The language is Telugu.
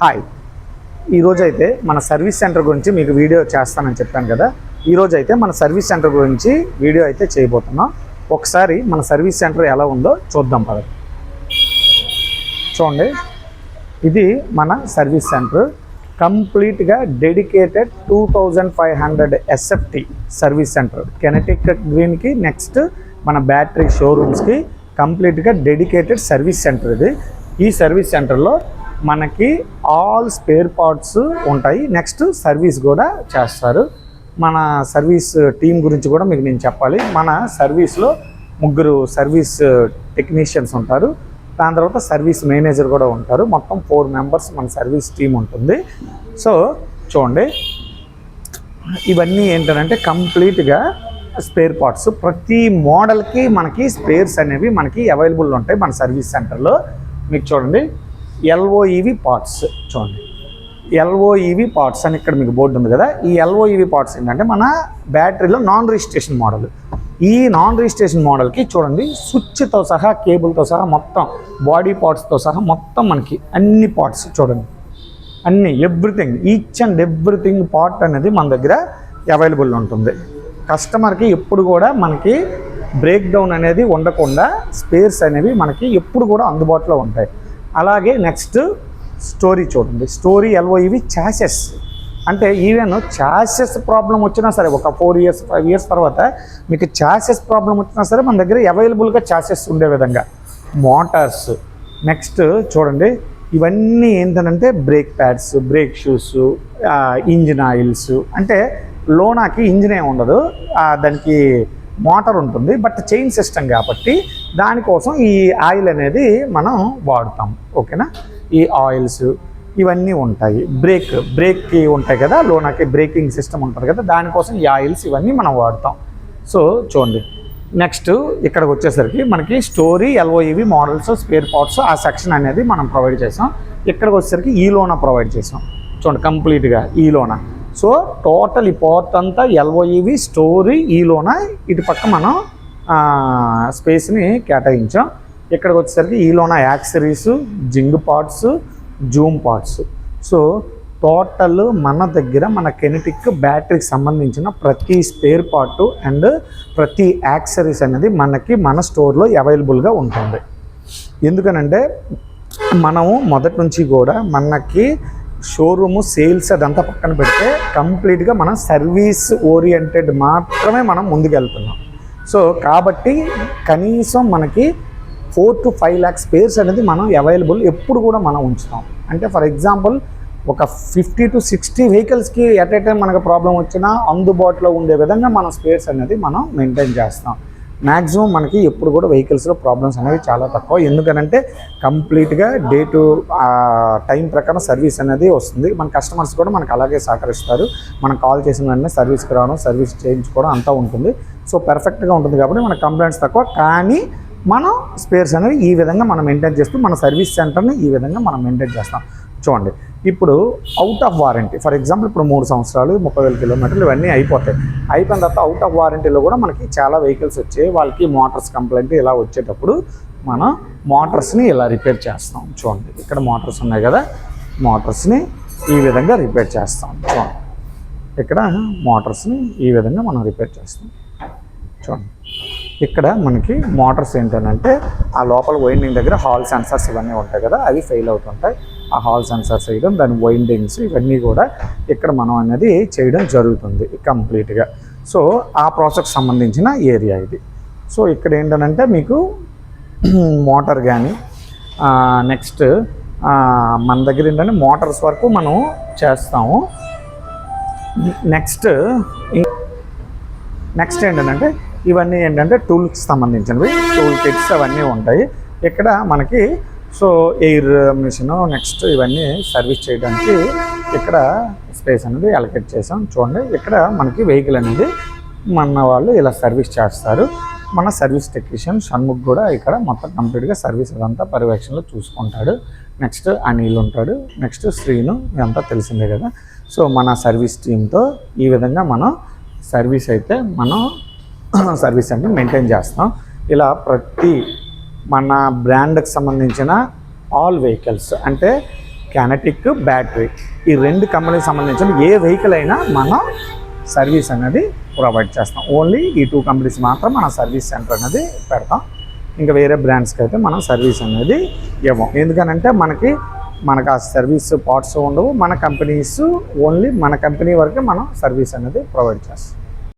హాయ్. ఈరోజు అయితే మన సర్వీస్ సెంటర్ గురించి మీకు వీడియో చేస్తానని చెప్పాను కదా. ఈరోజు అయితే మన సర్వీస్ సెంటర్ గురించి వీడియో అయితే చేయబోతున్నాం. ఒకసారి మన సర్వీస్ సెంటర్ ఎలా ఉందో చూద్దాం పద. చూడండి. ఇది మన సర్వీస్ సెంటర్. కంప్లీట్గా dedicated two thousand five hundred SFT service centre. Kinetic గ్రీన్కి నెక్స్ట్ మన బ్యాటరీ షోరూమ్స్కి కంప్లీట్గా డెడికేటెడ్ సర్వీస్ సెంటర్ ఇది. ఈ సర్వీస్ సెంటర్లో మనకి ఆల్ స్పేర్ పార్ట్స్ ఉంటాయి. నెక్స్ట్ సర్వీస్ కూడా చేస్తారు. మన సర్వీస్ టీం గురించి కూడా మీకు నేను చెప్పాలి. మన సర్వీస్లో ముగ్గురు సర్వీస్ టెక్నీషియన్స్ ఉంటారు. దాని తర్వాత సర్వీస్ మేనేజర్ కూడా ఉంటారు. మొత్తం ఫోర్ మెంబర్స్ మన సర్వీస్ టీం ఉంటుంది. సో చూడండి. ఇవన్నీ ఏంటంటే కంప్లీట్గా స్పేర్ పార్ట్స్. ప్రతి మోడల్కి మనకి స్పేర్స్ అనేవి మనకి అవైలబుల్ ఉంటాయి మన సర్వీస్ సెంటర్లో. మీకు చూడండి. ఎల్ఓఈవి పార్ట్స్ చూడండి. ఎల్ఓఈవి పార్ట్స్ అని ఇక్కడ మీకు బోర్డు ఉంది కదా ఈ ఎల్ఓఈవి పార్ట్స్ ఏంటంటే మన బ్యాటరీలో నాన్ రిజిస్ట్రేషన్ మోడల్. ఈ నాన్ రిజిస్ట్రేషన్ మోడల్కి చూడండి స్విచ్తో సహా కేబుల్తో సహా మొత్తం బాడీ పార్ట్స్తో సహా మొత్తం మనకి అన్ని పార్ట్స్ చూడండి. అన్ని everything each and everything part అనేది మన దగ్గర అవైలబుల్ ఉంటుంది. కస్టమర్కి ఎప్పుడు కూడా మనకి బ్రేక్ డౌన్ అనేది ఉండకుండా స్పేర్స్ అనేవి మనకి ఎప్పుడు కూడా అందుబాటులో ఉంటాయి. అలాగే నెక్స్ట్ స్టోరీ చూడండి. స్టోరీ ఎల్వో ఇవి చాసెస్ అంటే ఈవెన్ చాసెస్ ప్రాబ్లం వచ్చినా సరే ఒక ఫోర్ ఇయర్స్ ఫైవ్ ఇయర్స్ తర్వాత మీకు చాసెస్ ప్రాబ్లం వచ్చినా సరే మన దగ్గర అవైలబుల్గా చాసెస్ ఉండే విధంగా. మోటార్స్ నెక్స్ట్ చూడండి. ఇవన్నీ ఏంటంటే brake pads brake shoes engine oils అంటే లోనాకి ఇంజిన్ ఏమి ఉండదు. దానికి మోటార్ ఉంటుంది బట్ చైన్ సిస్టమ్ కాబట్టి దానికోసం ఈ ఆయిల్ అనేది మనం వాడుతాం. ఓకేనా? ఈ ఆయిల్స్ ఇవన్నీ ఉంటాయి. బ్రేక్ బ్రేక్కి ఉంటాయి కదా లోనాకి బ్రేకింగ్ సిస్టమ్ ఉంటుంది కదా దానికోసం ఈ ఆయిల్స్ ఇవన్నీ మనం వాడతాం. సో చూడండి. నెక్స్ట్ ఇక్కడికి వచ్చేసరికి మనకి story L O E V models spare parts ఆ సెక్షన్ అనేది మనం ప్రొవైడ్ చేసాం ఇక్కడికి వచ్చేసరికి ఈ లోన ప్రొవైడ్ చేసాం చూడండి కంప్లీట్గా ఈ లోన. సో టోటల్ ఈ పార్ట్ అంతా ఎల్ఓఈవి స్టోరీ ఈలోన ఇటు పక్క మనం స్పేస్ని కేటాయించాం. ఇక్కడికి వచ్చేసరికి ఈలోన accessories zing parts zoom parts. So total మన దగ్గర మన కెనెటిక్ బ్యాటరీకి సంబంధించిన ప్రతి స్పేర్ పార్ట్ అండ్ ప్రతి యాక్సరీస్ అనేది మనకి మన స్టోర్లో అవైలబుల్గా ఉంటుంది. ఎందుకనంటే మనము మొదటి నుంచి కూడా మనకి షోరూము సేల్స్ అదంతా పక్కన పెడితే కంప్లీట్గా మనం సర్వీస్ ఓరియంటెడ్ మాత్రమే మనం ముందుకెళ్తున్నాం. సో కాబట్టి కనీసం మనకి four to five lakhs spares అనేది మనం అవైలబుల్ ఎప్పుడు కూడా మనం ఉంచుతాం. అంటే ఫర్ ఎగ్జాంపుల్ ఒక ఫిఫ్టీ టు సిక్స్టీ వెహికల్స్కి ఎట్ ఏ టైం మనకు ప్రాబ్లం వచ్చినా అందుబాటులో ఉండే విధంగా మనం స్పేర్స్ అనేది మనం మెయింటైన్ చేస్తాం. మ్యాక్సిమం మనకి ఎప్పుడు కూడా వెహికల్స్లో ప్రాబ్లమ్స్ అనేవి చాలా తక్కువ. ఎందుకనంటే కంప్లీట్గా డే టు టైం ప్రకారం సర్వీస్ అనేది వస్తుంది. మన కస్టమర్స్ కూడా మనకు అలాగే సహకరిస్తారు. మనం కాల్ చేసిన వెంటనే సర్వీస్కి రావడం సర్వీస్ చేయించుకోవడం అంతా ఉంటుంది. సో పర్ఫెక్ట్గా ఉంటుంది కాబట్టి మన కంప్లైంట్స్ తక్కువ. కానీ మనం స్పేర్స్ అనేవి ఈ విధంగా మనం మెయింటైన్ చేస్తూ మన సర్వీస్ సెంటర్ని ఈ విధంగా మనం మెయింటైన్ చేస్తాం. చూడండి ఇప్పుడు out of warranty for example ఇప్పుడు మూడు సంవత్సరాలు ముప్పై వేల కిలోమీటర్లు ఇవన్నీ అయిపోతాయి. అయిపోయిన తర్వాత అవుట్ ఆఫ్ వారంటీలో కూడా మనకి చాలా వెహికల్స్ వచ్చాయి వాళ్ళకి మోటార్స్ కంప్లైంట్ ఇలా వచ్చేటప్పుడు మనం మోటార్స్ని ఇలా రిపేర్ చేస్తాం. చూడండి ఇక్కడ మోటార్స్ ఉన్నాయి కదా మోటార్స్ని ఈ విధంగా రిపేర్ చేస్తాం. చూడండి ఇక్కడ మోటార్స్ని ఈ విధంగా మనం రిపేర్ చేస్తాం. చూడండి ఇక్కడ మనకి మోటార్స్ ఏంటంటే ఆ లోపల వైండింగ్ దగ్గర హాల్ సెన్సార్స్ ఇవన్నీ ఉంటాయి కదా అవి ఫెయిల్ అవుతుంటాయి. ఆ హాల్ సెన్సర్స్ వేయడం దాని వైండింగ్స్ ఇవన్నీ కూడా ఇక్కడ మనం అనేది చేయడం జరుగుతుంది కంప్లీట్గా సో ఆ ప్రాసెస్కి సంబంధించిన ఏరియా ఇది. సో ఇక్కడ ఏంటంటే మీకు మోటార్ కానీ నెక్స్ట్ మన దగ్గర ఏంటంటే మోటార్స్ వరకు మనం చేస్తాము. నెక్స్ట్ నెక్స్ట్ ఏంటంటే ఇవన్నీ ఏంటంటే టూల్కి సంబంధించినవి. టూల్ కిట్స్ అవన్నీ ఉంటాయి. ఇక్కడ మనకి సో ఎయిర్ మిషన్ నెక్స్ట్ ఇవన్నీ సర్వీస్ చేయడానికి ఇక్కడ స్పేస్ అనేది అలకేట్ చేసాం చూడండి ఇక్కడ మనకి వెహికల్ అనేది మన వాళ్ళు ఇలా సర్వీస్ చేస్తారు. మన సర్వీస్ టెక్నీషియన్ షణ్ముఖ్ కూడా ఇక్కడ మొత్తం కంప్లీట్గా సర్వీస్ అదంతా పర్యవేక్షణలో చూసుకుంటాడు. నెక్స్ట్ అనిల్ ఉంటాడు. నెక్స్ట్ శ్రీను ఇదంతా తెలిసిందే కదా. సో మన సర్వీస్ టీంతో ఈ విధంగా మనం సర్వీస్ అయితే మనం సర్వీస్ అంటే మెయింటైన్ చేస్తాం. ఇలా ప్రతి మన బ్రాండ్కి సంబంధించిన ఆల్ వెహికల్స్ అంటే కెనటిక్ బ్యాటరీ ఈ రెండు కంపెనీకి సంబంధించిన ఏ వెహికల్ అయినా మనం సర్వీస్ అనేది ప్రొవైడ్ చేస్తాం. ఓన్లీ ఈ టూ కంపెనీస్ మాత్రం మన సర్వీస్ సెంటర్ అనేది పెడతాం. ఇంకా వేరే బ్రాండ్స్కి అయితే మనం సర్వీస్ అనేది ఇవ్వం. ఎందుకనంటే మనకి మనకు ఆ సర్వీస్ పార్ట్స్ ఉండవు. మన కంపెనీస్ ఓన్లీ మన కంపెనీ వరకే మనం సర్వీస్ అనేది ప్రొవైడ్ చేస్తాం.